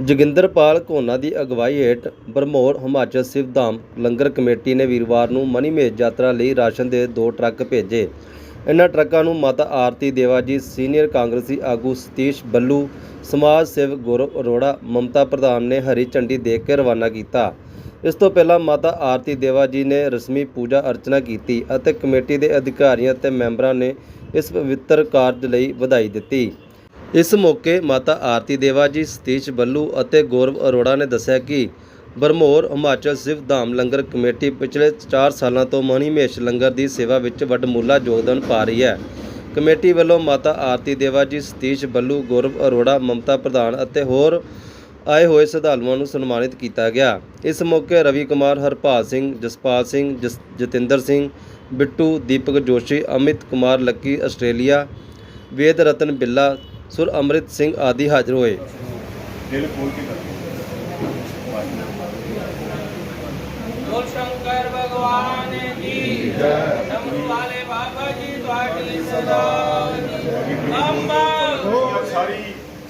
ਜੋਗਿੰਦਰਪਾਲ ਘੋਨਾ ਦੀ ਅਗਵਾਈ ਹੇਠ ਬਰਮੋਰ ਹਿਮਾਚਲ ਸਿਵ ਧਾਮ ਲੰਗਰ ਕਮੇਟੀ ਨੇ ਵੀਰਵਾਰ ਨੂੰ ਮਨੀਮੇਸ਼ ਯਾਤਰਾ ਲਈ ਰਾਸ਼ਨ ਦੇ ਦੋ ਟਰੱਕ ਭੇਜੇ। ਇਹਨਾਂ ਟਰੱਕਾਂ ਨੂੰ ਮਾਤਾ ਆਰਤੀ ਦੇਵਾ ਜੀ ਸੀਨੀਅਰ ਕਾਂਗਰਸੀ ਆਗੂ ਸਤੀਸ਼ ਬੱਲੂ, ਸਮਾਜ ਸੇਵਕ ਗੌਰਵ ਅਰੋੜਾ, ਮਮਤਾ ਪ੍ਰਧਾਨ ਨੇ ਹਰੀ ਝੰਡੀ ਦੇ ਕੇ ਰਵਾਨਾ ਕੀਤਾ। ਇਸ ਤੋਂ ਪਹਿਲਾਂ ਮਾਤਾ ਆਰਤੀ ਦੇਵਾ ਜੀ ਨੇ ਰਸਮੀ ਪੂਜਾ ਅਰਚਨਾ ਕੀਤੀ ਅਤੇ ਕਮੇਟੀ ਦੇ ਅਧਿਕਾਰੀਆਂ ਅਤੇ ਮੈਂਬਰਾਂ ਨੇ ਇਸ ਪਵਿੱਤਰ ਕਾਰਜ ਲਈ ਵਧਾਈ ਦਿੱਤੀ। ਇਸ ਮੌਕੇ ਮਾਤਾ ਆਰਤੀ ਦੇਵਾ ਜੀ, ਸਤੀਸ਼ ਬੱਲੂ ਅਤੇ ਗੌਰਵ ਅਰੋੜਾ ਨੇ ਦੱਸਿਆ ਕਿ ਬਰਮੋਰ ਹਿਮਾਚਲ ਸਿਵ ਧਾਮ ਲੰਗਰ ਕਮੇਟੀ ਪਿਛਲੇ 4 ਸਾਲਾਂ ਤੋਂ ਮਣੀਮੇਸ਼ ਲੰਗਰ ਦੀ ਸੇਵਾ ਵਿੱਚ ਵੱਡਮੁੱਲਾ ਯੋਗਦਾਨ ਪਾ ਰਹੀ ਹੈ। ਕਮੇਟੀ ਵੱਲੋਂ ਮਾਤਾ ਆਰਤੀ ਦੇਵਾ ਜੀ, ਸਤੀਸ਼ ਬੱਲੂ, ਗੌਰਵ ਅਰੋੜਾ, ਮਮਤਾ ਪ੍ਰਧਾਨ ਅਤੇ ਹੋਰ ਆਏ ਹੋਏ ਸ਼ਰਧਾਲੂਆਂ ਨੂੰ ਸਨਮਾਨਿਤ ਕੀਤਾ ਗਿਆ। ਇਸ ਮੌਕੇ ਰਵੀ ਕੁਮਾਰ, ਹਰਪਾਲ ਸਿੰਘ, ਜਸਪਾਲ ਸਿੰਘ, ਜਸ- ਜਤਿੰਦਰ ਸਿੰਘ, ਬਿੱਟੂ, ਦੀਪਕ ਜੋਸ਼ੀ, ਅਮਿਤ ਕੁਮਾਰ, ਲੱਕੀ ਆਸਟ੍ਰੇਲੀਆ, ਵੇਦ ਰਤਨ ਬਿੱਲਾ ਸੁਰ ਅਮਰਿਤ ਸਿੰਘ ਆਦਿ ਹਾਜ਼ਰ ਹੋਏ। ਬੋਲ ਸ਼ੰਕਰ ਭਗਵਾਨ ਜੀ ਜੈ। ਵਾਲੇ ਬਾਬਾ ਜੀ ਤੁਹਾਡੀ ਸਦਾ। ਅੰਮਾ ਸਾਰੀ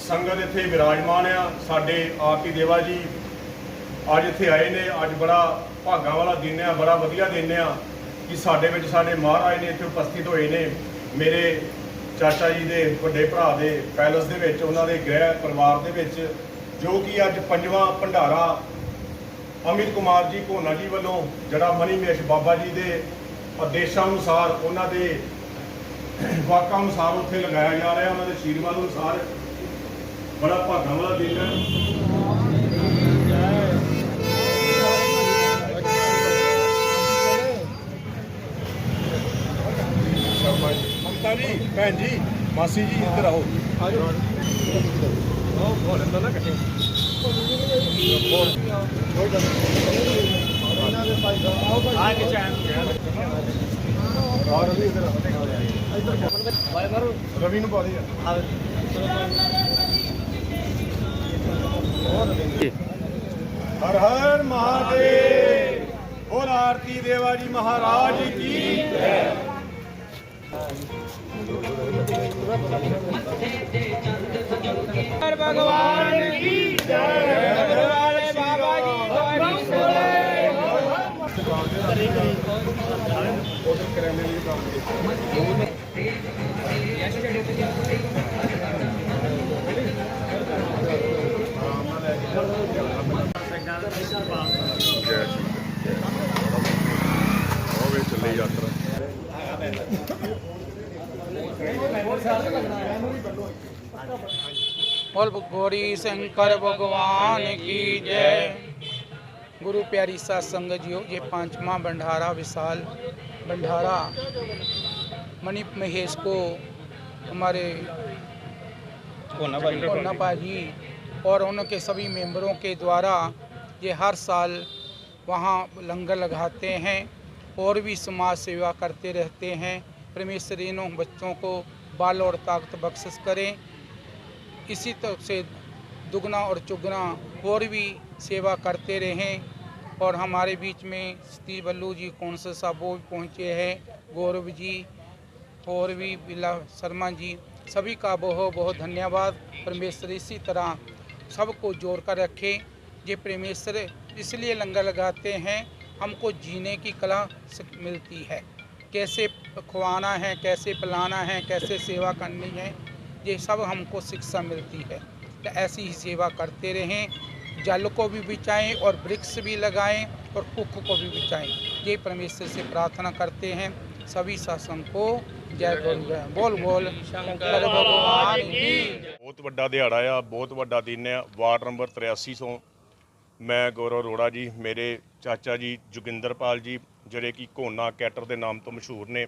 ਸੰਗਤ ਇੱਥੇ ਵਿਰਾਜਮਾਨ ਆ। ਸਾਡੇ ਆਪੀ ਦੇਵਾ ਜੀ ਅੱਜ ਇੱਥੇ ਆਏ ਨੇ। ਅੱਜ ਬੜਾ ਭਾਗਾ ਵਾਲਾ ਦਿਨ ਆ ਬੜਾ ਵਧੀਆ ਦਿਨ ਆ ਕਿ ਸਾਡੇ ਵਿੱਚ ਸਾਡੇ ਮਹਾਰਾਜ ਨੇ ਇੱਥੇ ਉਪਸਥਿਤ ਹੋਏ ਨੇ। ਮੇਰੇ ਚਾਚਾ ਜੀ ਦੇ ਵੱਡੇ ਭਰਾ ਦੇ ਪੈਲਸ ਦੇ ਵਿੱਚ, ਉਹਨਾਂ ਦੇ ਗ੍ਰਹਿ ਪਰਿਵਾਰ ਦੇ ਵਿੱਚ, ਜੋ ਕਿ ਅੱਜ ਪੰਜਵਾਂ ਭੰਡਾਰਾ ਅਮਿਤ ਕੁਮਾਰ ਜੀ ਘੋਨਾ ਜੀ ਵੱਲੋਂ, ਜਿਹੜਾ ਮਨੀ ਮਨੀਮੇਸ਼ ਬਾਬਾ ਜੀ ਦੇ ਆਦੇਸ਼ਾਂ ਅਨੁਸਾਰ ਉਹਨਾਂ ਦੇ ਵਾਕਾਂ ਅਨੁਸਾਰ ਉੱਥੇ ਲਗਾਇਆ ਜਾ ਰਿਹਾ, ਉਹਨਾਂ ਦੇ ਆਸ਼ੀਰਵਾਦ ਅਨੁਸਾਰ ਬੜਾ ਭਾਗਾਂ ਵਾਲਾ ਦਿਨ ਹੈ। ਮਮਤਾ ਜੀ ਭੈਣ ਜੀ ਮਾਸੀ ਜੀ ਇੱਧਰ ਆਓ। ਆਜੋ। ਆਓ ਬੋਲ ਅੰਦਰ ਨਾ ਕੱਟੇ ਆ ਕੇ ਚਾਹ ਆ ਰਵੀ ਇੱਧਰ ਆ ਰਵੀ ਨੂੰ ਹਰ ਹਰ ਮਹਾਦੇਵ। ਬੋਲ ਆਰਤੀ ਦੇਵਾ ਜੀ ਮਹਾਰਾਜ ਕੀ ਜੈ। ભગવાન કી જય. बोल गौरी शंकर भगवान की जय। गुरु प्यारी सात संगत जियो ये पांचवा भंडारा विशाल भंडारा। मणि महेश को हमारे कोना पाजी और उनके सभी मेंबरों के द्वारा ये हर साल वहाँ लंगर लगाते हैं और भी समाज सेवा करते रहते हैं। परमेश्वर इन्हों बच्चों को बाल और ताकत बख्शिश करें। इसी तरह से दुगना और चुगना और भी सेवा करते रहें और हमारे बीच में सतीश बल्लू जी कौन से साहब वो पहुँचे हैं, गौरव जी और भी बिला शर्मा जी, सभी का बहुत बहुत धन्यवाद। परमेश्वर इसी तरह सबको जोड़ कर रखे। ये परमेश्वर इसलिए लंगर लगाते हैं, हमको जीने की कला मिलती है। कैसे खुआना है कैसे पिलाना है कैसे सेवा करनी है ये सब हमको शिक्षा मिलती है तो ऐसी ही सेवा करते रहें जल को भी बिचाएं और वृक्ष भी लगाएं और कुख को भी बिचाएं ये परमेश्वर से प्रार्थना करते हैं सभी शासन को जय बोल जय बोल बोल शंकर भगवान की ਬਹੁਤ ਵੱਡਾ ਦਿਹਾੜਾ ਆ ਬਹੁਤ ਵੱਡਾ ਦਿਨ ਆ ਵਾਰਡ ਨੰਬਰ 83 ਤੋਂ ਮੈਂ ਗੌਰਵ ਅਰੋੜਾ ਜੀ ਮੇਰੇ ਚਾਚਾ ਜੀ ਜੋਗਿੰਦਰਪਾਲ ਜੀ ਜਿਹੜੇ ਕਿ ਕੋਨਾ ਕੈਟਰ ਦੇ ਨਾਮ ਤੋਂ ਮਸ਼ਹੂਰ ਨੇ,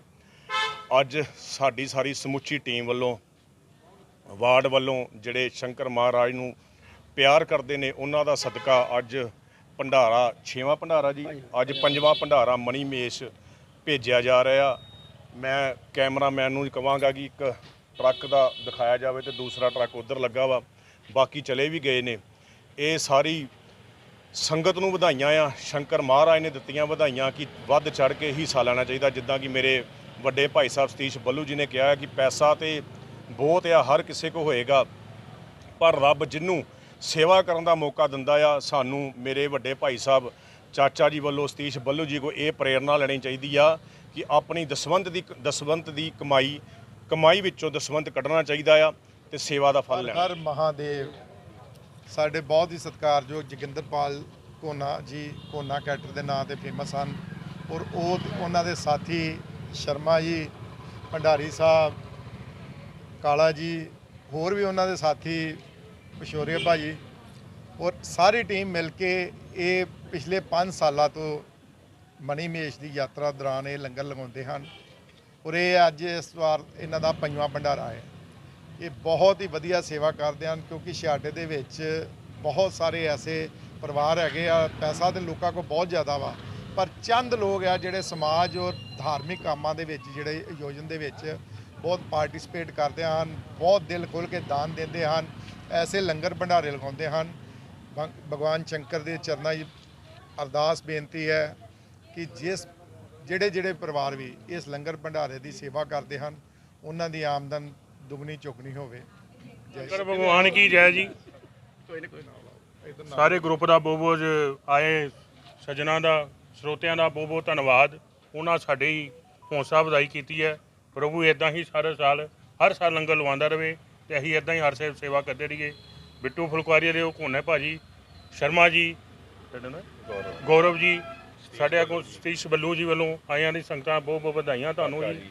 ਅੱਜ ਸਾਡੀ ਸਾਰੀ ਸਮੁੱਚੀ ਟੀਮ ਵੱਲੋਂ, ਵਾਰਡ ਵੱਲੋਂ ਜਿਹੜੇ ਸ਼ੰਕਰ ਮਹਾਰਾਜ ਨੂੰ ਪਿਆਰ ਕਰਦੇ ਨੇ, ਉਹਨਾਂ ਦਾ ਸਦਕਾ ਅੱਜ ਭੰਡਾਰਾ, ਛੇਵਾਂ ਭੰਡਾਰਾ ਜੀ, ਅੱਜ ਪੰਜਵਾਂ ਭੰਡਾਰਾ ਮਣੀ ਮਣੀਮੇਸ਼ ਭੇਜਿਆ ਜਾ ਰਿਹਾ। ਮੈਂ ਕੈਮਰਾਮੈਨ ਨੂੰ ਕਹਾਂਗਾ ਕਿ ਇੱਕ ਟਰੱਕ ਦਾ ਦਿਖਾਇਆ ਜਾਵੇ ਤੇ ਦੂਸਰਾ ਟਰੱਕ ਉਧਰ ਲੱਗਾ ਵਾ, ਬਾਕੀ ਚਲੇ ਵੀ ਗਏ ਨੇ। ਇਹ ਸਾਰੀ ਸੰਗਤ ਨੂੰ ਵਧਾਈਆਂ ਆ। ਸ਼ੰਕਰ ਮਹਾਰਾਜ ਨੇ ਦਿੱਤੀਆਂ ਵਧਾਈਆਂ ਕਿ ਵੱਧ ਚੜ ਕੇ ਹਿੱਸਾ ਲੈਣਾ ਚਾਹੀਦਾ ਜਿੱਦਾਂ ਕਿ ਮੇਰੇ ਵੱਡੇ ਭਾਈ ਸਾਹਿਬ ਸਤੀਸ਼ ਬੱਲੂ ਜੀ ਨੇ ਕਿਹਾ ਕਿ ਪੈਸਾ ਤੇ ਬਹੁਤ ਆ ਹਰ ਕਿਸੇ ਕੋ ਹੋਏਗਾ। ਪਰ ਰੱਬ ਜਿਹਨੂੰ ਸੇਵਾ ਕਰਨ ਦਾ ਮੌਕਾ ਦਿੰਦਾ ਆ ਸਾਨੂੰ ਮੇਰੇ ਵੱਡੇ ਭਾਈ ਸਾਹਿਬ ਚਾਚਾ ਜੀ ਵੱਲੋਂ ਸਤੀਸ਼ ਬੱਲੂ ਜੀ ਕੋ ਇਹ ਪ੍ਰੇਰਣਾ ਲੈਣੀ ਚਾਹੀਦੀ ਆ ਕਿ ਆਪਣੀ ਦਸਵੰਤ ਦੀ ਦਸਵੰਤ ਦੀ ਕਮਾਈ ਕਮਾਈ ਵਿੱਚੋਂ ਦਸਵੰਤ ਕੱਢਣਾ ਚਾਹੀਦਾ ਆ ਤੇ ਸੇਵਾ ਦਾ ਫਲ ਲੈਣਾ। ਹਰ ਮਹਾਦੇਵ ਸਾਡੇ ਬਹੁਤ ਹੀ ਸਤਿਕਾਰਯੋਗ ਜੋਗਿੰਦਰਪਾਲ ਕੋਨਾ ਜੀ, ਕੋਨਾ ਕੈਟਰ ਦੇ ਨਾਂ ਤੇ ਫੇਮਸ ਹਨ ਔਰ ਉਹ ਉਹਨਾਂ ਦੇ ਸਾਥੀ ਸ਼ਰਮਾ ਜੀ, ਭੰਡਾਰੀ ਸਾਹਿਬ, ਕਾਲਾ ਜੀ, ਹੋਰ ਵੀ ਉਹਨਾਂ ਦੇ ਸਾਥੀ ਪਿਸ਼ੋਰੀਆ ਭਾਜੀ ਔਰ ਸਾਰੀ ਟੀਮ ਮਿਲ ਕੇ ਇਹ ਪਿਛਲੇ 5 ਸਾਲਾਂ ਤੋਂ ਮਨੀ ਮੇਸ਼ ਦੀ ਯਾਤਰਾ ਦੌਰਾਨ ਇਹ ਲੰਗਰ ਲਗਾਉਂਦੇ ਹਨ ਔਰ ਇਹ ਅੱਜ ਇਸ ਵਾਰ ਇਹਨਾਂ ਦਾ ਪੰਜਵਾਂ ਭੰਡਾਰਾ ਹੈ। ਇਹ ਬਹੁਤ ਹੀ ਵਧੀਆ ਸੇਵਾ ਕਰਦੇ ਹਨ, ਕਿਉਂਕਿ ਛਿਆਟੇ ਦੇ ਵਿੱਚ ਬਹੁਤ ਸਾਰੇ ਐਸੇ ਪਰਿਵਾਰ ਹੈਗੇ ਆ, ਪੈਸਾ ਤੇ ਲੋਕਾਂ ਕੋਲ ਬਹੁਤ ਜ਼ਿਆਦਾ ਵਾ। ਪਰ ਚੰਦ ਲੋਕ ਆ ਜਿਹੜੇ ਸਮਾਜ ਔਰ ਧਾਰਮਿਕ ਕੰਮਾਂ ਦੇ ਵਿੱਚ, ਜਿਹੜੇ ਆਯੋਜਨ ਦੇ ਵਿੱਚ ਬਹੁਤ ਪਾਰਟਿਸਿਪੇਟ ਕਰਦੇ ਹਨ, ਬਹੁਤ ਦਿਲ ਖੋਲ ਕੇ ਦਾਨ ਦਿੰਦੇ ਹਨ, ਐਸੇ ਲੰਗਰ ਭੰਡਾਰੇ ਲਗਾਉਂਦੇ ਹਨ। ਭਗ- ਭਗਵਾਨ ਸ਼ੰਕਰ ਦੇ ਚਰਨਾਂ 'ਚ ਅਰਦਾਸ ਬੇਨਤੀ ਹੈ ਕਿ ਜਿਸ ਜਿਹੜੇ ਜਿਹੜੇ ਪਰਿਵਾਰ ਵੀ ਇਸ ਲੰਗਰ ਭੰਡਾਰੇ ਦੀ ਸੇਵਾ ਕਰਦੇ ਹਨ, ਉਹਨਾਂ ਦੀ ਆਮਦਨ ਦੁਗਣੀ ਚੁਗਣੀ ਹੋਵੇ। ਜੈ ਭਗਵਾਨ ਕੀ ਜੈ ਜੀ? ਸਾਰੇ ਗਰੁੱਪ ਦਾ ਬਹੁਤ ਬਹੁਤ ਆਏ ਸੱਜਣਾ ਦਾ ਸਰੋਤਿਆਂ ਦਾ ਬਹੁਤ ਬਹੁਤ ਧੰਨਵਾਦ। ਉਹਨਾਂ ਸਾਡੀ ਹੌਸਲਾ ਵਧਾਈ ਕੀਤੀ ਹੈ। ਪ੍ਰਭੂ ਇਦਾਂ ਹੀ ਸਾਰੇ ਸਾਲ ਹਰ ਸਾਲ ਲੰਗਰ ਲਵਾਉਂਦਾ ਰਵੇ ਤੇ ਅਸੀਂ ਇਦਾਂ ਹੀ ਹਰ ਸੇ ਸੇਵਾ ਕਰਦੇ ਰਹੀਏ। ਬਿੱਟੂ ਫੁਲਕਾਰੀ ਦੇ ਉਹ ਕੋਨੇ ਭਾਜੀ ਸ਼ਰਮਾ ਜੀ? ਗੌਰਵ। ਜੀ ਸਾਡੇ ਅੱਗੋਂ ਸਤੀਸ਼ ਬੱਲੂ ਜੀ ਵੱਲੋਂ ਆਇਆਂ ਦੀ ਸੰਗਤਾਂ ਬਹੁਤ ਬਹੁਤ ਵਧਾਈਆਂ ਤੁਹਾਨੂੰ ਜੀ।